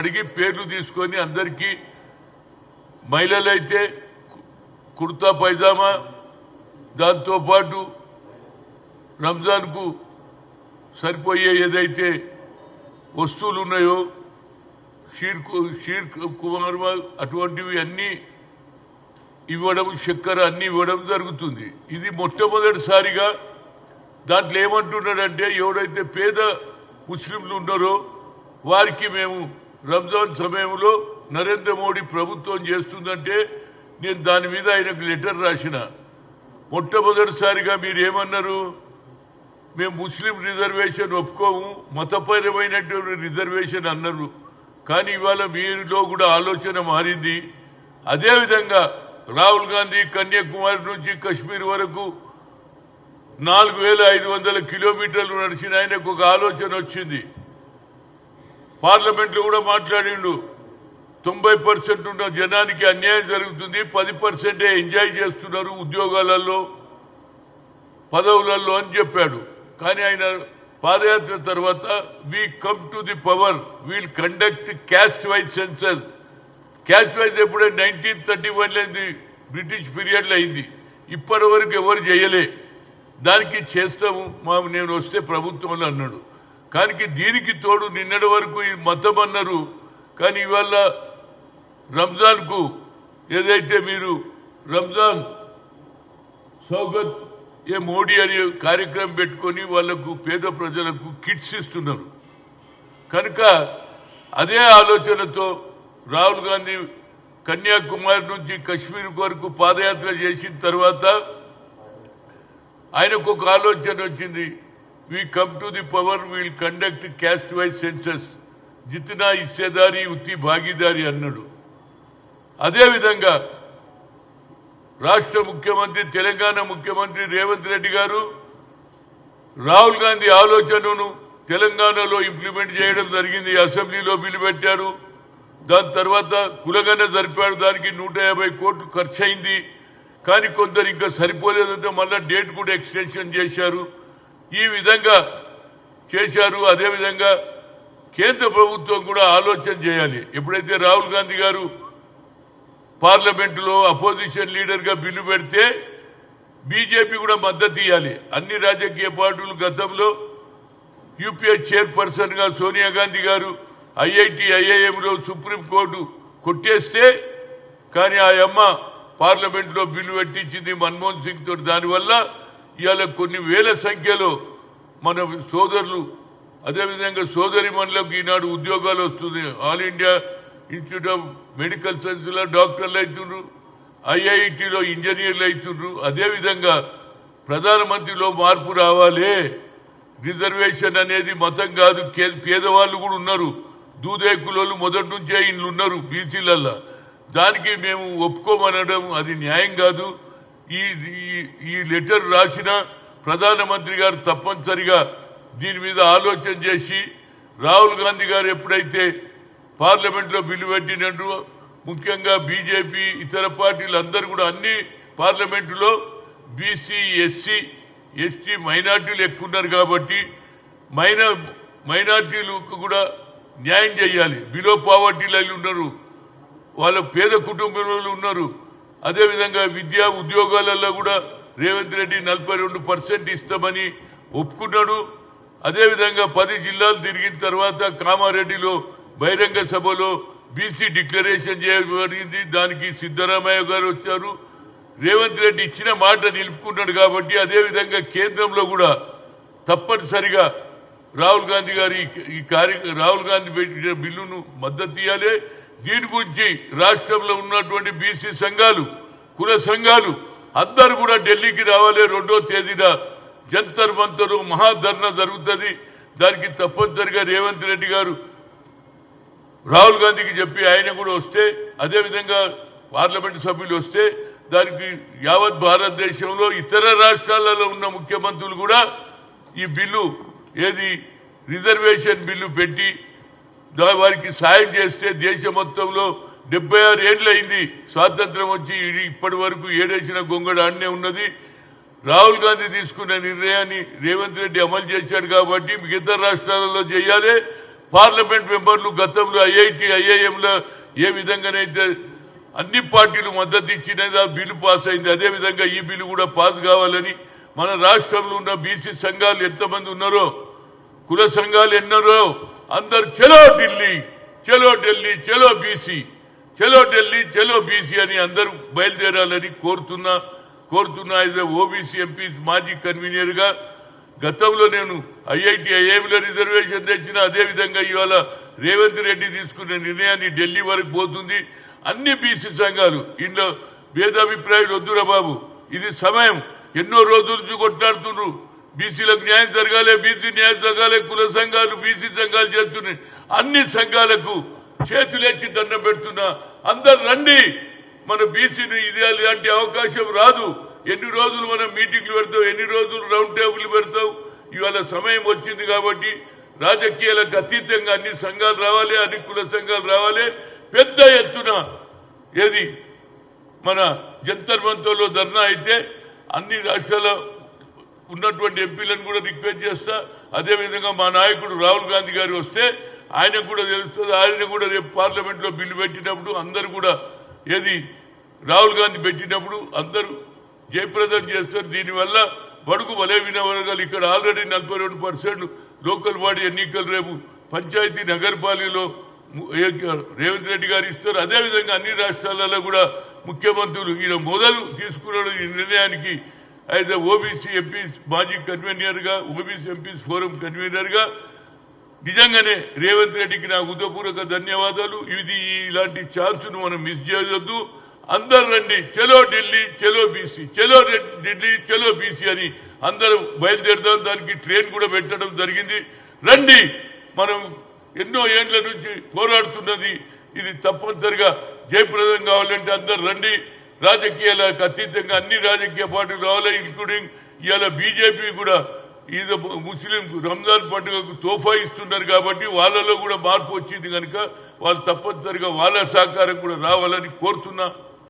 అడిగి పేర్లు తీసుకొని అందరికీ మహిళలైతే కుర్తా పైజామా దాంతోపాటు రంజాన్కు సరిపోయే ఏదైతే వస్తువులు ఉన్నాయో షీర్ కు- షీర్ కుమార్ అటువంటివి అన్నీ ఇవ్వడం చక్కెర అన్ని ఇవ్వడం జరుగుతుంది. ఇది మొట్టమొదటిసారిగా దాంట్లో ఏమంటున్నాడంటే ఎవడైతే పేద ముస్లింలు ఉన్నారో వారికి మేము రంజాన్ సమయంలో నరేంద్ర మోడీ ప్రభుత్వం చేస్తుందంటే నేను దాని మీద ఆయనకు లెటర్ రాసిన. మొట్టమొదటిసారిగా మీరు ఏమన్నారు మేము ముస్లిం రిజర్వేషన్ ఒప్పుకోము మతపరమైనటువంటి రిజర్వేషన్ అన్నారు. కానీ ఇవాళ మీలో కూడా ఆలోచన మారింది. అదేవిధంగా రాహుల్ గాంధీ కన్యాకుమారి నుంచి కశ్మీర్ వరకు నాలుగు వేల ఐదు వందల కిలోమీటర్లు నడిచిన ఆయనకు ఒక ఆలోచన వచ్చింది. పార్లమెంట్లో కూడా మాట్లాడిండు. తొంభై పర్సెంట్ ఉన్న జనానికి అన్యాయం జరుగుతుంది. పది పర్సెంటే ఎంజాయ్ చేస్తున్నారు ఉద్యోగాలలో పదవులలో అని చెప్పాడు. కానీ ఆయన పాదయాత్ర తర్వాత we come to the power we'll conduct caste wise census caste wise ఎప్పుడే? నైన్టీన్ థర్టీ వన్ అయింది. బ్రిటిష్ పీరియడ్లో అయింది. ఇప్పటి వరకు ఎవరు చేయలే దానికి చేస్తాము మా నేను వస్తే ప్రభుత్వంలో అన్నాడు. కానీ దీనికి తోడు నిన్నటి వరకు ఈ మతం అన్నారు. కానీ ఇవాళ రంజాన్కు ఏదైతే మీరు రంజాన్ సౌగత్ ఏ మోడీ అనే కార్యక్రమం పెట్టుకొని వాళ్ళకు పేద ప్రజలకు కిట్స్ ఇస్తున్నారు. కనుక అదే ఆలోచనతో రాహుల్ గాంధీ కన్యాకుమారి నుంచి కశ్మీర్ వరకు పాదయాత్ర చేసిన తర్వాత ఆయనకు ఒక ఆలోచన వచ్చింది. We come to the power we'll conduct caste wise census జితనా ఇచ్చేదారి ఉత్తి భాగీదారి అన్నాడు అదేవిధంగా రాష్ట్ర ముఖ్యమంత్రి తెలంగాణ ముఖ్యమంత్రి రేవంత్ రెడ్డి గారు రాహుల్ గాంధీ ఆలోచనను తెలంగాణలో ఇంప్లిమెంట్ చేయడం జరిగింది. అసెంబ్లీలో బిల్లు పెట్టారు దాని తర్వాత కులగన జరిపాడు దానికి నూట యాభై కోట్లు ఖర్చు అయింది కానీ కొందరు ఇంకా సరిపోలేదంటే మళ్ళా డేట్ కూడా ఎక్స్టెన్షన్ చేశారు. ఈ విధంగా చేశారు అదేవిధంగా కేంద్ర ప్రభుత్వం కూడా ఆలోచన చేయాలి. ఎప్పుడైతే రాహుల్ గాంధీ గారు పార్లమెంటులో అపోజిషన్ లీడర్గా బిల్లు పెడితే బీజేపీ కూడా మద్దతు ఇవ్వాలి అన్ని రాజకీయ పార్టీలు గతంలో యూపీఏ చైర్పర్సన్గా సోనియా గాంధీ గారు ఐఐటి ఐఐఎంలో సుప్రీంకోర్టు కొట్టేస్తే కానీ ఆ అమ్మ పార్లమెంట్లో బిల్లు పెట్టించింది మన్మోహన్ సింగ్ తోటి దానివల్ల ఇవాళ కొన్ని వేల సంఖ్యలో మన సోదరులు అదేవిధంగా సోదరి మనలకు ఈనాడు ఉద్యోగాలు వస్తుంది all India institute of medical సైన్స్లో డాక్టర్లు అవుతుండ్రు ఐఐటిలో ఇంజనీర్లు అవుతుండ్రు అదేవిధంగా ప్రధానమంత్రిలో మార్పు రావాలి. రిజర్వేషన్ అనేది మతం కాదు పేదవాళ్ళు కూడా ఉన్నారు. దూదేకులలో మొదటి నుంచే ఇళ్ళు ఉన్నారు బీసీలల్లా. దానికి మేము ఒప్పుకోమనడం అది న్యాయం కాదు. ఈ ఈ- లెటర్ రాసిన ప్రధానమంత్రి గారు తప్పనిసరిగా దీని మీద ఆలోచన చేసి రాహుల్ గాంధీ గారు ఎప్పుడైతే పార్లమెంట్లో బిల్లు పెట్టినట్టు ముఖ్యంగా బీజేపీ ఇతర పార్టీలు అందరూ కూడా అన్ని పార్లమెంటులో బీసీ ఎస్సీ ఎస్టీ మైనార్టీలు ఎక్కువ ఉన్నారు కాబట్టి మైనా మైనార్టీలకు కూడా న్యాయం చేయాలి. బిలో పావర్టీ లైన్ ఉన్నారు. వాళ్ళ పేద కుటుంబంలో ఉన్నారు. అదేవిధంగా విద్యా ఉద్యోగాలలో కూడా రేవంత్ రెడ్డి నలభై రెండు పర్సెంట్ ఇస్తామని ఒప్పుకున్నాడు. అదేవిధంగా పది జిల్లాలు తిరిగిన తర్వాత కామారెడ్డిలో బహిరంగ సభలో బీసీ డిక్లరేషన్ చేయబడింది. దానికి సిద్దరామయ్య గారు వచ్చారు. రేవంత్ రెడ్డి ఇచ్చిన మాట నిలుపుకున్నాడు కాబట్టి అదేవిధంగా కేంద్రంలో కూడా తప్పనిసరిగా రాహుల్ గాంధీ గారి ఈ- ఈ కార్య రాహుల్ గాంధీ పెట్టిన బిల్లును మద్దతు ఇవ్వాలి దీని గురించి రాష్ట్రంలో ఉన్నటువంటి బీసీ సంఘాలు కుల సంఘాలు అందరు కూడా ఢిల్లీకి రావాలి. రెండో తేదీన జంతర్ మంతరు మహాధర్ణ జరుగుతుంది. దానికి తప్పనిసరిగా రేవంత్ రెడ్డి గారు రాహుల్ గాంధీకి చెప్పి ఆయన కూడా వస్తే అదేవిధంగా పార్లమెంట్ సభ్యులు వస్తే దానికి యావత్ భారతదేశంలో ఇతర రాష్ట్రాలలో ఉన్న ముఖ్యమంత్రులు కూడా ఈ బిల్లు ఏది రిజర్వేషన్ బిల్లు పెట్టి వారికి సాయం చేస్తే దేశం మొత్తంలో డెబ్బై ఆరు ఏళ్ళు అయింది స్వాతంత్రం వచ్చి ఇప్పటి వరకు ఏడేసిన గొంగడ అన్నే ఉన్నది. రాహుల్ గాంధీ తీసుకున్న నిర్ణయాన్ని రేవంత్ రెడ్డి అమలు చేశాడు కాబట్టి మిగతా రాష్ట్రాలలో చేయాలి. పార్లమెంట్ మెంబర్లు గతంలో ఐఐటి ఐఐఎంలో ఏ విధంగానైతే అన్ని పార్టీలు మద్దతు ఇచ్చినది ఆ బిల్లు పాస్ అయింది. అదే విధంగా ఈ బిల్లు కూడా పాస్ కావాలని మన రాష్ట్రంలో ఉన్న బీసీ సంఘాలు ఎంతమంది ఉన్నారో కుల సంఘాలు ఎన్నరో? అందరు చలో ఢిల్లీ చలో ఢిల్లీ చలో బీసీ చలో ఢిల్లీ చలో బీసీ అని అందరూ బయలుదేరాలని కోరుతున్నా కోరుతున్నా యాజ్ ఓబీసీ ఎంపీ మాజీ కన్వీనర్గా గతంలో నేను ఐఐటి ఐఐఎంలో రిజర్వేషన్ తెచ్చిన అదే విధంగా ఇవాళ రేవంత్ రెడ్డి తీసుకున్న నిర్ణయాన్ని ఢిల్లీ వరకు పోతుంది. అన్ని బీసీ సంఘాలు ఇందులో భేదాభిప్రాయాలు వద్దురా బాబు. ఇది సమయం. ఎన్నో రోజుల నుంచి కొట్లాడుతున్నారు బీసీలకు న్యాయం జరగాలి బీసీ న్యాయం జరగాలి కుల సంఘాలు బీసీ సంఘాలు చేస్తున్నాయి. అన్ని సంఘాలకు చేతులెచ్చి దండం పెడుతున్నా. అందరు రండి. మన బీసీని ఇది ఇలాంటి అవకాశం రాదు. ఎన్ని రోజులు మనం మీటింగ్లు పెడతావు ఎన్ని రోజులు రౌండ్ టేబుల్ పెడతావు? ఇవాళ సమయం వచ్చింది కాబట్టి రాజకీయాలకు అతీతంగా అన్ని సంఘాలు రావాలి అన్ని కుల సంఘాలు రావాలి. పెద్ద ఎత్తున ఏది? మన జంతర్ మంతర్లో ధర్నా అయితే అన్ని రాష్ట్రాల ఉన్నటువంటి ఎంపీలను కూడా రిక్వెస్ట్ చేస్తా. అదేవిధంగా మా నాయకుడు రాహుల్ గాంధీ గారు వస్తే ఆయనకు కూడా తెలుస్తుంది. ఆయన కూడా రేపు పార్లమెంట్లో బిల్లు పెట్టినప్పుడు అందరు కూడా ఏది రాహుల్ గాంధీ పెట్టినప్పుడు అందరూ జయప్రదం చేస్తారు. దీనివల్ల బడుగు బలహీన వర్గాలు ఇక్కడ ఆల్రెడీ నలభై రెండు పర్సెంట్ లోకల్ బాడీ ఎన్నికలు రేపు పంచాయతీ నగరపాలికలో రేవంత్ రెడ్డి గారు ఇస్తారు. అదేవిధంగా అన్ని రాష్ట్రాలలో కూడా ముఖ్యమంత్రులు ఈయన మొదలు తీసుకున్న ఈ నిర్ణయానికి యాజ్ ఓబీసీ ఎంపీస్ మాజీ కన్వీనర్గా ఓబీసీ ఎంపీస్ ఫోరం కన్వీనర్గా నిజంగానే రేవంత్ రెడ్డికి నా ఉదయపూర్వక ధన్యవాదాలు. ఇది ఇలాంటి ఛాన్స్ను మనం మిస్ చేయొద్దు. అందరు రండి. చలో ఢిల్లీ చలో బీసీ చలో ఢిల్లీ చలో బీసీ అని అందరం బయలుదేరుదాం దానికి ట్రైన్ కూడా పెట్టడం జరిగింది. రండి. మనం ఎన్నో ఏండ్ల నుంచి పోరాడుతున్నది. ఇది తప్పనిసరిగా జయప్రదం కావాలంటే అందరు రండి. రాజకీయాలకు అతీతంగా అన్ని రాజకీయ పార్టీలు రావాలి ఇంక్లూడింగ్ ఇవాళ బీజేపీ కూడా. ఈద ముస్లిం రంజాన్ పండుగకు తోఫా ఇస్తున్నారు కాబట్టి వాళ్ళలో కూడా మార్పు వచ్చింది కనుక వాళ్ళు తప్పనిసరిగా వాళ్ళ సహకారం కూడా రావాలని కోరుతున్నా.